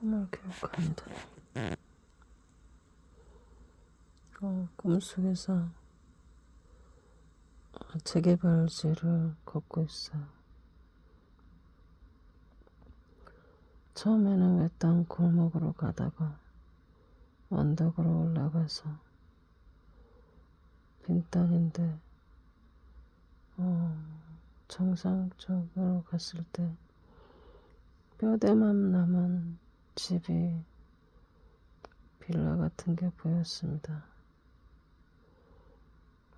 꿈을 기억합니다. 어, 꿈속에서 재개발지를 걷고 있어요. 처음에는 외딴 골목으로 가다가 언덕으로 올라가서 빈 땅인데 어, 정상 쪽으로 갔을 때 뼈대만 남은 집이 빌라 같은 게 보였습니다.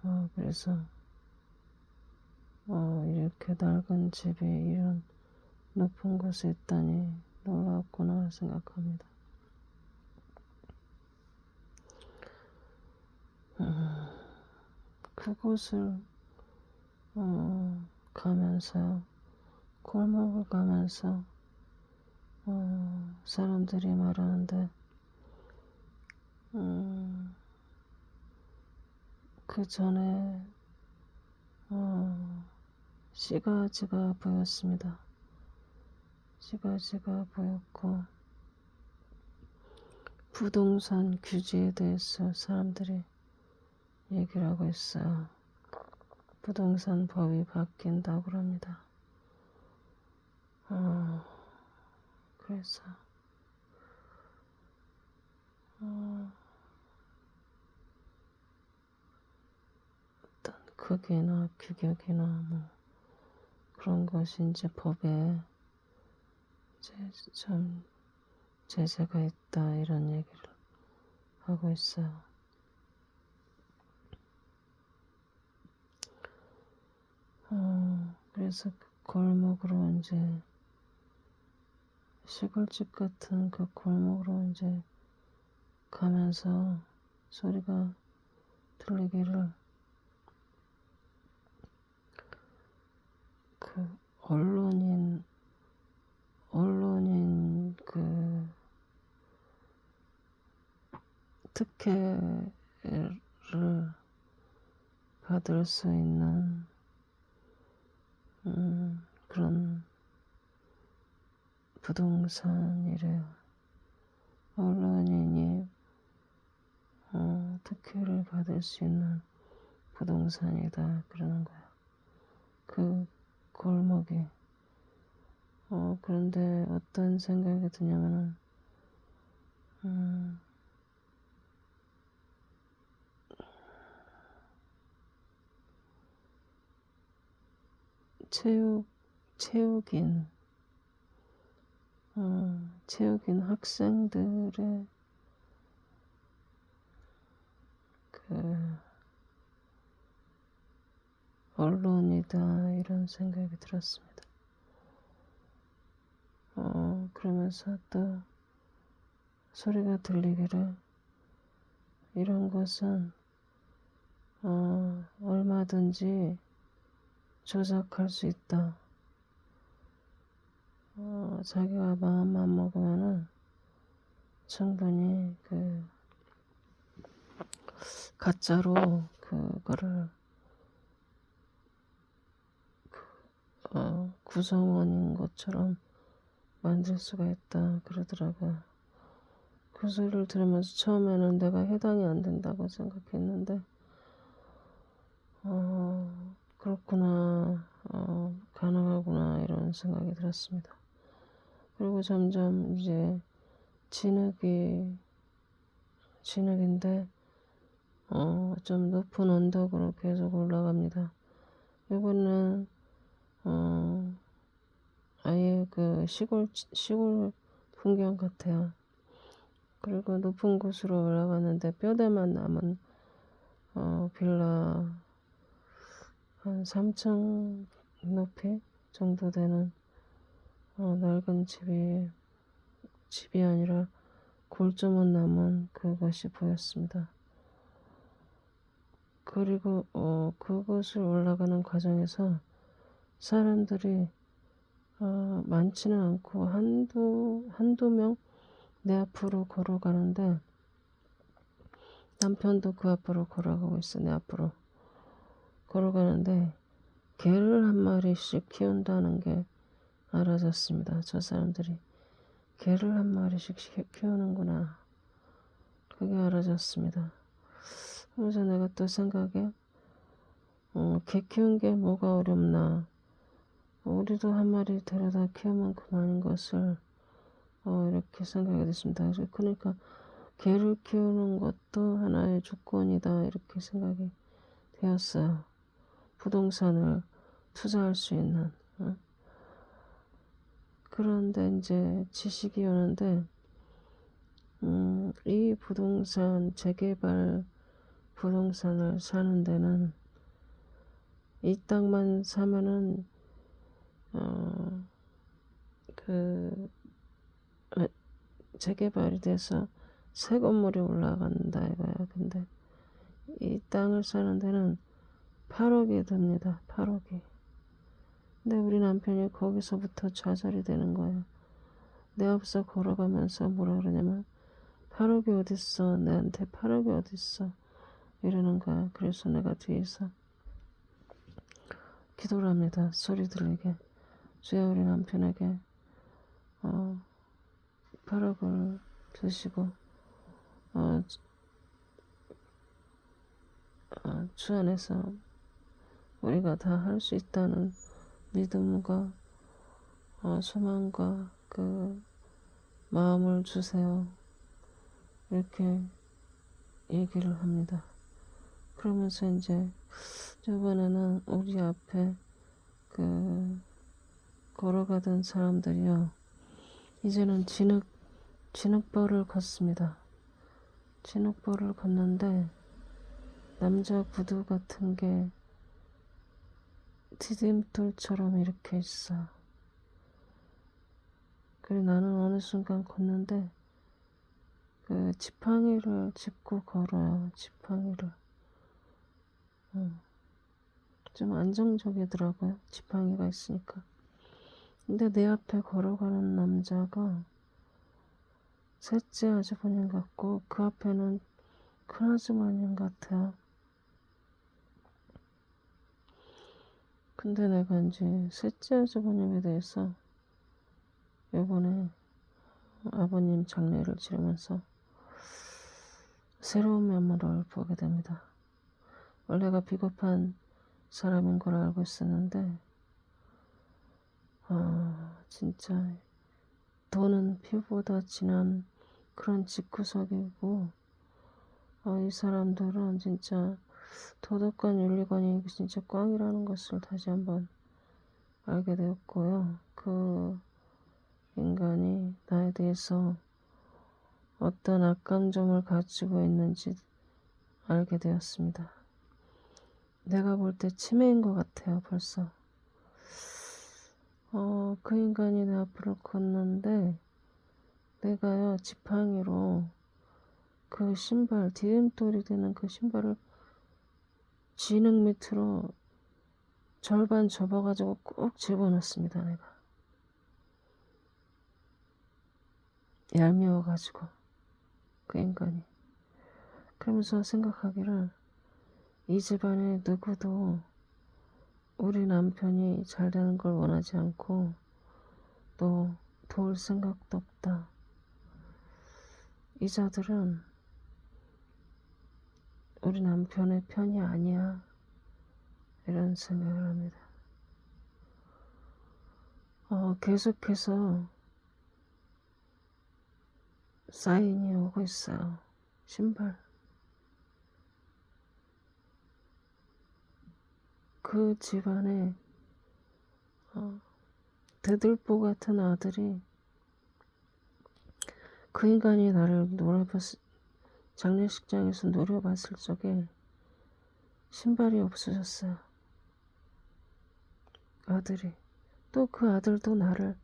어, 그래서 어, 이렇게 낡은 집이 이런 높은 곳에 있다니 놀라웠구나 생각합니다. 음, 그곳을 어, 가면서 골목을 가면서 어, 사람들이 말하는데 음, 그 전에 어, 시가지가 보였습니다. 시가지가 보였고 부동산 규제에 대해서 사람들이 얘기를 하고 있어요. 부동산 법이 바뀐다고 합니다. 어, 그래서 어, 어떤 크기나 규격이나 뭐 그런 것이 이제 법에 이제 좀 제재가 있다 이런 얘기를 하고 있어요. 어, 그래서 그 골목으로 이제 시골집 같은 그 골목으로 이제 가면서 소리가 들리기를 그 언론인 언론인 그 특혜를 받을 수 있는 음, 그런 부동산 이래요. 언론인이 어, 특혜를 받을 수 있는 부동산이다 그러는 거야. 그 골목이. 어, 그런데 어떤 생각이 드냐면은, 음, 체육, 체육인, 어, 체육인 학생들의 그 언론이다 이런 생각이 들었습니다. 어, 그러면서 또 소리가 들리기를 이런 것은 어, 얼마든지 조작할 수 있다. 어, 자기가 마음만 먹으면은 충분히 그 가짜로 그거를 어, 구성원인 것처럼 만들 수가 있다 그러더라고요. 그 소리를 들으면서 처음에는 내가 해당이 안 된다고 생각했는데 어, 그렇구나 어, 가능하구나 이런 생각이 들었습니다. 그리고 점점 이제 진흙이 진흙인데 어, 좀 높은 언덕으로 계속 올라갑니다. 이번엔 어, 아예 그 시골 시골 풍경 같아요. 그리고 높은 곳으로 올라가는데 뼈대만 남은 어, 빌라 한 3층 높이 정도 되는 어, 낡은 집이 집이 아니라 골조만 남은 그것이 보였습니다. 그리고 어, 그곳을 올라가는 과정에서 사람들이 어, 많지는 않고 한두 한두 명 내 앞으로 걸어가는데 남편도 그 앞으로 걸어가고 있어 내 앞으로 걸어가는데 개를 한 마리씩 키운다는 게 알아졌습니다. 저 사람들이 개를 한 마리씩 키- 키우는구나. 그게 알아졌습니다. 그래서 내가 또 생각에 어, 개 키운 게 뭐가 어렵나. 우리도 한 마리 데려다 키우면 그만인 것을 어, 이렇게 생각이 됐습니다. 그러니까 개를 키우는 것도 하나의 조건이다 이렇게 생각이 되었어요. 부동산을 투자할 수 있는. 어? 그런데 이제 지식이 오는데 음, 이 부동산 재개발 부동산을 사는 데는 이 땅만 사면은 어, 그 어, 재개발이 돼서 새 건물이 올라간다 이거야. 근데 이 땅을 사는 데는 8억이 듭니다. 8억이. 근데 우리 남편이 거기서부터 좌절이 되는 거예요. 내 앞서 걸어가면서 뭐라 그러냐면 8억이 어딨어 내한테 8억이 어딨어 이러는 거야. 그래서 내가 뒤에서 기도를 합니다. 소리 들리게. 주여 우리 남편에게 어, 8억을 주시고 어, 어, 주 안에서 우리가 다 할 수 있다는 믿음과 어, 소망과 그 마음을 주세요. 이렇게 얘기를 합니다. 그러면서 이제 저번에는 우리 앞에 그 걸어가던 사람들이요. 이제는 진흙 진흙벌을 걷습니다. 진흙벌을 걷는데 남자 구두 같은 게 디딤돌처럼 이렇게 있어. 그리고 나는 어느 순간 걷는데 그 지팡이를 짚고 걸어요. 지팡이를. 음. 좀 안정적이더라고요. 지팡이가 있으니까. 근데 내 앞에 걸어가는 남자가 셋째 아주버님 같고 그 앞에는 큰 아주머님 같아요. 근데 내가 이제 셋째 아주버님에 대해서 요번에 아버님 장례를 치르면서 새로운 면모를 보게 됩니다. 원래가 비겁한 사람인 걸 알고 있었는데, 아, 진짜 돈은 피보다 진한 그런 집구석이고, 아, 이 사람들은 진짜 도덕관, 윤리관이 진짜 꽝이라는 것을 다시 한번 알게 되었고요. 그 인간이 나에 대해서 어떤 악감정을 가지고 있는지 알게 되었습니다. 내가 볼 때 치매인 것 같아요, 벌써. 어, 그 인간이 내 앞으로 걷는데, 내가요, 지팡이로 그 신발, 디딤돌이 되는 그 신발을 진흙 밑으로 절반 접어가지고 꼭 집어넣습니다, 내가. 얄미워가지고, 그 인간이. 그러면서 생각하기를, 이 집안에 누구도 우리 남편이 잘 되는 걸 원하지 않고 또 도울 생각도 없다. 이 자들은 우리 남편의 편이 아니야. 이런 생각을 합니다. 어, 계속해서 사인이 오고 있어요. 신발. 그 집안에 어, 대들보 같은 아들이 그 인간이 나를 노려봤을 장례식장에서 노려봤을 적에 신발이 없어졌어요. 아들이 또 그 아들도 나를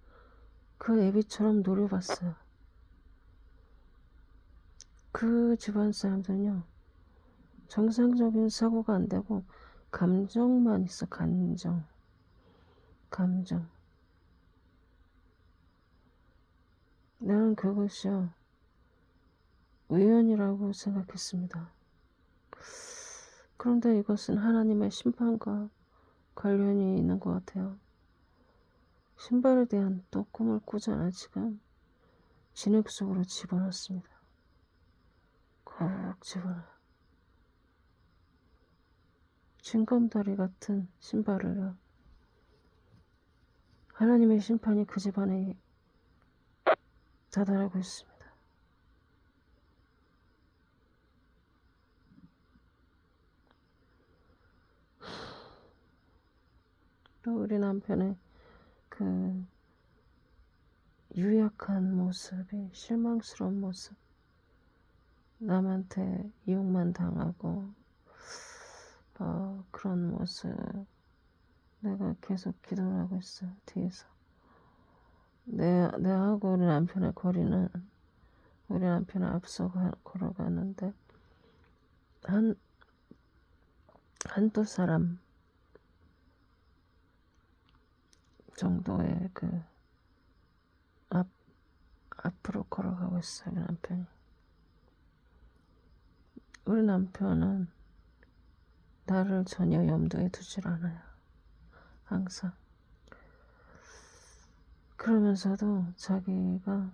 그 애비처럼 노려봤어요. 그 집안 사람들은요 정상적인 사고가 안 되고 감정만 있어, 감정. 감정. 나는 그것이요. 우연이라고 생각했습니다. 그런데 이것은 하나님의 심판과 관련이 있는 것 같아요. 신발에 대한 또 꿈을 꾸잖아, 지금. 진흙 속으로 집어넣습니다. 콕 집어넣어. 징검다리 같은 신발을요. 하나님의 심판이 그 집안에 다다르고 있습니다. 우리 남편의 그 유약한 모습이 실망스러운 모습. 남한테 이용만 당하고 어, 그런 모습 내가 계속 기도를 하고 있어요 뒤에서. 내, 내하고 우리 남편의 거리는 우리 남편은 앞서 가- 걸어가는데 한 한두 사람 정도의 그 앞, 앞으로 걸어가고 있어요, 우리 남편이. 우리 남편은 나를 전혀 염두에 두질 않아요. 항상. 그러면서도 자기가,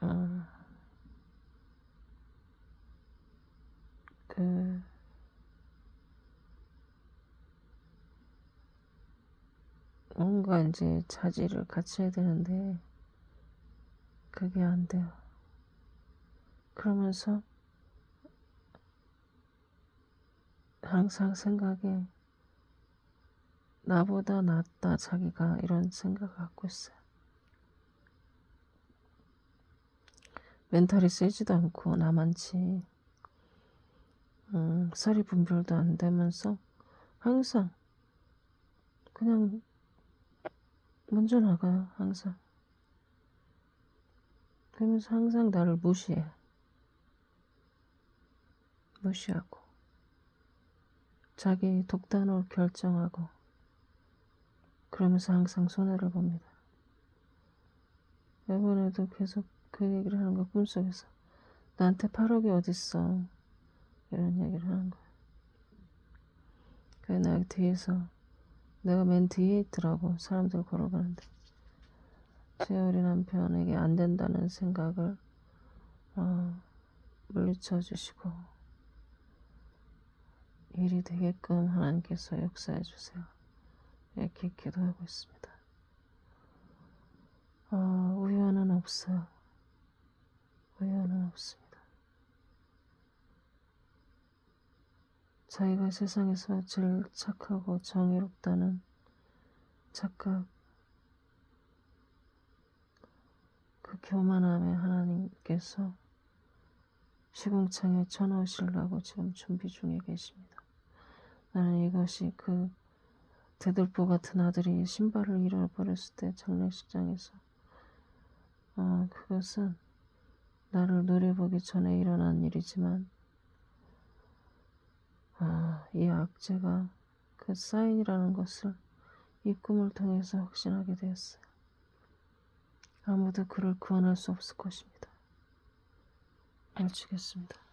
어, 그, 뭔가 이제 자질을 갖춰야 되는데 그게 안 돼요. 그러면서 항상 생각에 나보다 낫다 자기가 이런 생각을 갖고 있어요. 멘탈이 세지도 않고 나만치 음, 서리 분별도 안 되면서 항상 그냥 먼저 나가요, 항상. 그러면서 항상 나를 무시해요. 무시하고. 자기 독단으로 결정하고. 그러면서 항상 손해를 봅니다. 이번에도 계속 그 얘기를 하는 거 꿈속에서. 나한테 8억이 어딨어. 이런 얘기를 하는 거예요. 그래, 나 뒤에서 내가 맨 뒤에 있더라고 사람들 걸어가는데. 제 우리 남편에게 안 된다는 생각을 어, 물리쳐 주시고 일이 되게끔 하나님께서 역사해 주세요. 이렇게 기도하고 있습니다. 어, 우연은 없어요. 우연은 없습니다 자기가 세상에서 제일 착하고 정의롭다는 착각, 그 교만함에 하나님께서 시궁창에 쳐넣으시려고 지금 준비 중에 계십니다. 나는 이것이 그 대들보 같은 아들이 신발을 잃어버렸을 때 장례식장에서 어, 그것은 나를 노려보기 전에 일어난 일이지만 아, 이 악재가 그 사인이라는 것을 이 꿈을 통해서 확신하게 되었어요. 아무도 그를 구원할 수 없을 것입니다. 멈추겠습니다.